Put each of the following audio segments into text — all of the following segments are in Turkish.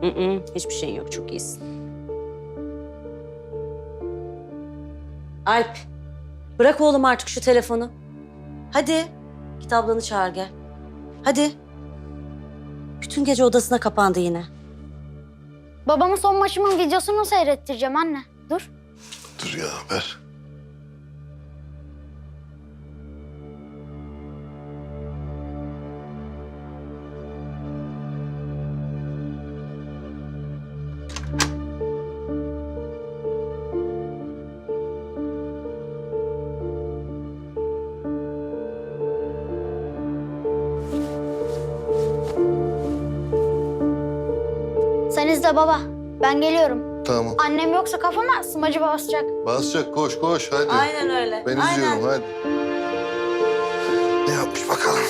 Hı hı, hiçbir şeyin yok. Çok iyisin. Alp, bırak oğlum artık şu telefonu. Hadi, git ablanı çağır gel. Hadi. Bütün gece odasına kapandı yine. Babamın son maçımın videosunu seyrettireceğim anne. Dur. Dur ya ver. Sen izle baba. Ben geliyorum. Tamam. Annem yoksa kafama smacı basacak. Basacak koş koş hadi. Aynen öyle. Ben aynen. izliyorum hadi. Ne yapmış bakalım?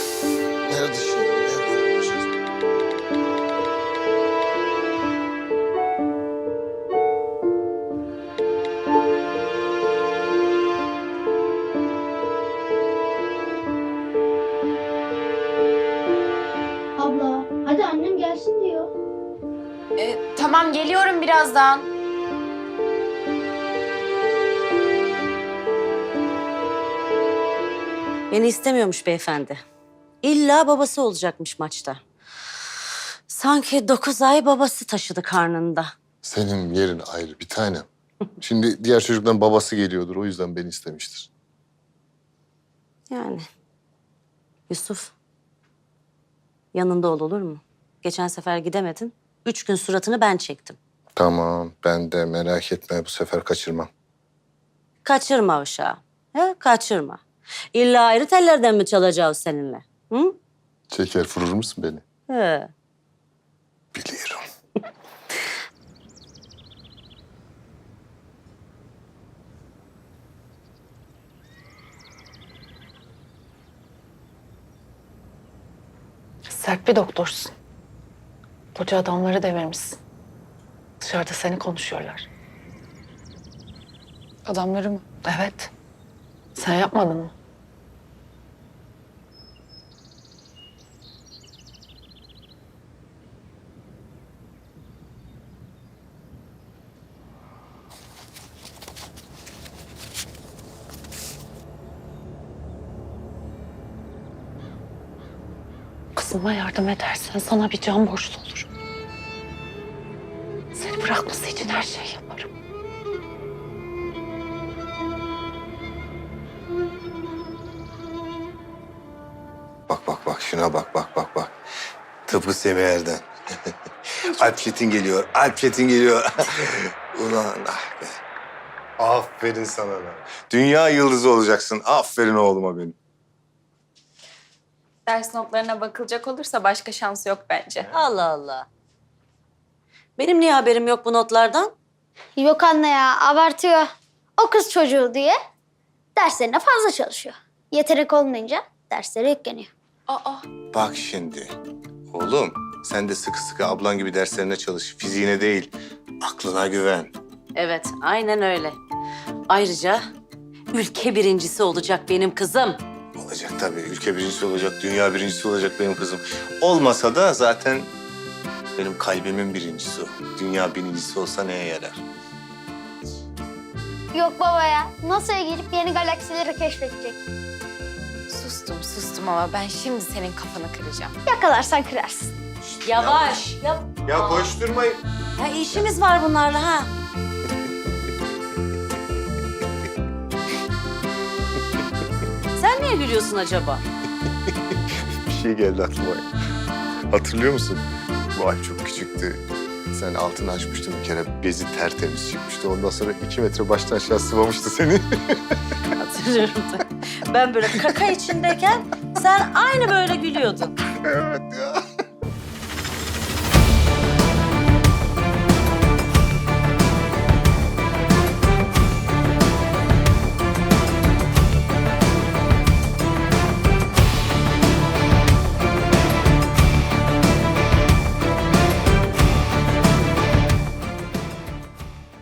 Tamam geliyorum birazdan. Beni istemiyormuş beyefendi. İlla babası olacakmış maçta. Sanki dokuz ay babası taşıdı karnında. Senin yerin ayrı bir tanem. Şimdi diğer çocukların babası geliyordur. O yüzden beni istemiştir. Yani. Yusuf. Yanında ol olur mu? Geçen sefer gidemedin. Üç gün suratını ben çektim. Tamam ben de merak etme bu sefer kaçırmam. Kaçırma uşağı. He, kaçırma. İlla ayrı tellerden mi çalacağız seninle? Hı? Çeker vurur musun beni? He. Biliyorum. Sert bir doktorsun. Koca adamları devirmişsin. Dışarıda seni konuşuyorlar. Adamları mı? Evet. Sen yapmadın mı? Kızıma yardım edersen sana bir can borçlu olurum. Bırakması için her şeyi yaparım. Bak bak bak şuna bak bak bak bak. Tıpkı Semih Erden. Alp Çetin geliyor. Alp Çetin geliyor. Ulan ah be. Aferin sana be. Dünya yıldızı olacaksın. Aferin oğluma benim. Ders notlarına bakılacak olursa başka şansı yok bence. Allah Allah. Benim niye haberim yok bu notlardan? Yok anne ya abartıyor. O kız çocuğu diye derslerine fazla çalışıyor. Yetenek olmayınca derslere yükleniyor. Aa, Bak şimdi. Oğlum sen de sıkı sıkı ablan gibi derslerine çalış. Fiziğine değil. Aklına güven. Evet, aynen öyle. Ayrıca ülke birincisi olacak benim kızım. Olacak tabii. Ülke birincisi olacak, dünya birincisi olacak benim kızım. Olmasa da zaten benim kalbimin birincisi o. Dünya birincisi olsa neye yarar? Yok baba ya. NASA'ya girip yeni galaksileri keşfedecek. sus Sustum sustum ama ben şimdi senin kafanı kıracağım. Yakalarsan kırarsın. Yavaş. Ya, Ya koşturmayın. ya işimiz var bunlarla ha. Sen niye gülüyorsun acaba? Bir şey geldi aklıma. Hatırlıyor musun? Bu ay çok küçüktü. Sen altını açmıştın bir kere. Bezi tertemiz çıkmıştı. Ondan sonra iki metre baştan aşağı sıvamıştı seni. Hatırlıyorum da. Ben böyle kaka içindeyken sen aynı böyle gülüyordun. evet ya.